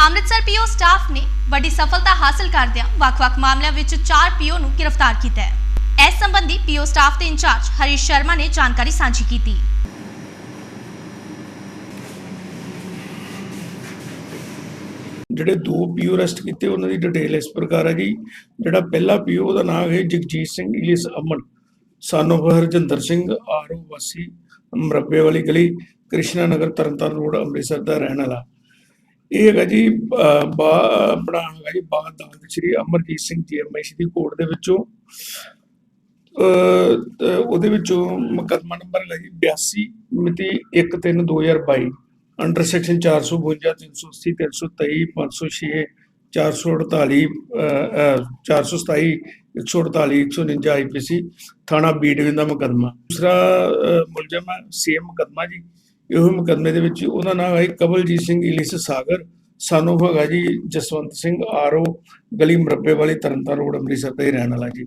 ਅੰਮ੍ਰਿਤਸਰ ਪੀਓ ਸਟਾਫ ਨੇ ਵੱਡੀ ਸਫਲਤਾ ਹਾਸਲ ਕਰਦਿਆਂ ਵੱਖ-ਵੱਖ ਮਾਮਲਿਆਂ ਵਿੱਚ 4 ਪੀਓ ਨੂੰ ਗ੍ਰਿਫਤਾਰ ਕੀਤਾ ਹੈ ਇਸ ਸੰਬੰਧੀ ਪੀਓ ਸਟਾਫ ਦੇ ਇੰਚਾਰਜ ਹਰੀਸ਼ ਸ਼ਰਮਾ ਨੇ ਜਾਣਕਾਰੀ ਸਾਂਝੀ ਕੀਤੀ ਜਿਹੜੇ ਦੋ ਪੀਓ ਅਰੈਸਟ ਕੀਤੇ ਉਹਨਾਂ ਦੀ ਡਿਟੇਲ ਇਸ ਪ੍ਰਕਾਰ ਹੈ ਜੀ ਜਿਹੜਾ ਪਹਿਲਾ ਪੀਓ ਉਹਦਾ ਨਾਮ ਹੈ Jagjit Singh alias Aman son of Harjinder Singh RO ਵਾਸੀ ਮਰੱਬੇ ਵਾਲੀ ਗਲੀ ਕ੍ਰਿਸ਼ਨਾ ਨਗਰ ਤਰਨਤਾਰਨ ਰੋਡ ਅੰਮ੍ਰਿਤਸਰ ਦਾ ਰਹਿਣ ਵਾਲਾ ਇਹ ਹੈਗਾ ਜੀ ਅਹ, ਬਾ ਆਪਣਾ ਹੈਗਾ ਜੀ ਬਾਦ ਦਾਦ ਸ਼੍ਰੀ ਅਮਰਜੀਤ ਸਿੰਘ ਜੀਐਮਆਈਸੀ ਦੀ ਕੋਰਟ ਦੇ ਵਿੱਚੋਂ। ਅਹ, ਤੇ ਉਹਦੇ ਵਿੱਚੋਂ ਮੁਕੱਦਮਾ ਨੰਬਰ ਹੈਗਾ ਜੀ 82 ਮਿਤੀ 1/3/2022 ਅੰਡਰ ਸੈਕਸ਼ਨ 452 380 323 506 448 427 148 149 ਆਈਪੀਸੀ ਥਾਣਾ ਬੀ ਡਿਵੀਜ਼ਨ ਦਾ ਮੁਕੱਦਮਾ। ਦੂਸਰਾ ਮੁਲਜ਼ਮ ਹੈ ਸੇਮ ਮੁਕੱਦਮਾ ਜੀ। ਇਹੋ ਮੁਕੱਦਮੇ ਦੇ ਵਿੱਚ ਉਹਦਾ ਨਾਮ ਹੈ ਕਬਲਜੀਤ ਸਿੰਘ, ਇਲਿਸ ਸਾਗਰ, ਸਾਨੂੰ ਹੈਗਾ ਜੀ, ਜਸਵੰਤ ਸਿੰਘ, ਆਰਓ, ਗਲੀ ਮਰੱਬੇ ਵਾਲੀ ਤਰਨਤਾਰਨ ਰੋਡ ਅੰਮ੍ਰਿਤਸਰ ਦਾ ਹੀ ਰਹਿਣ ਵਾਲਾ ਜੀ।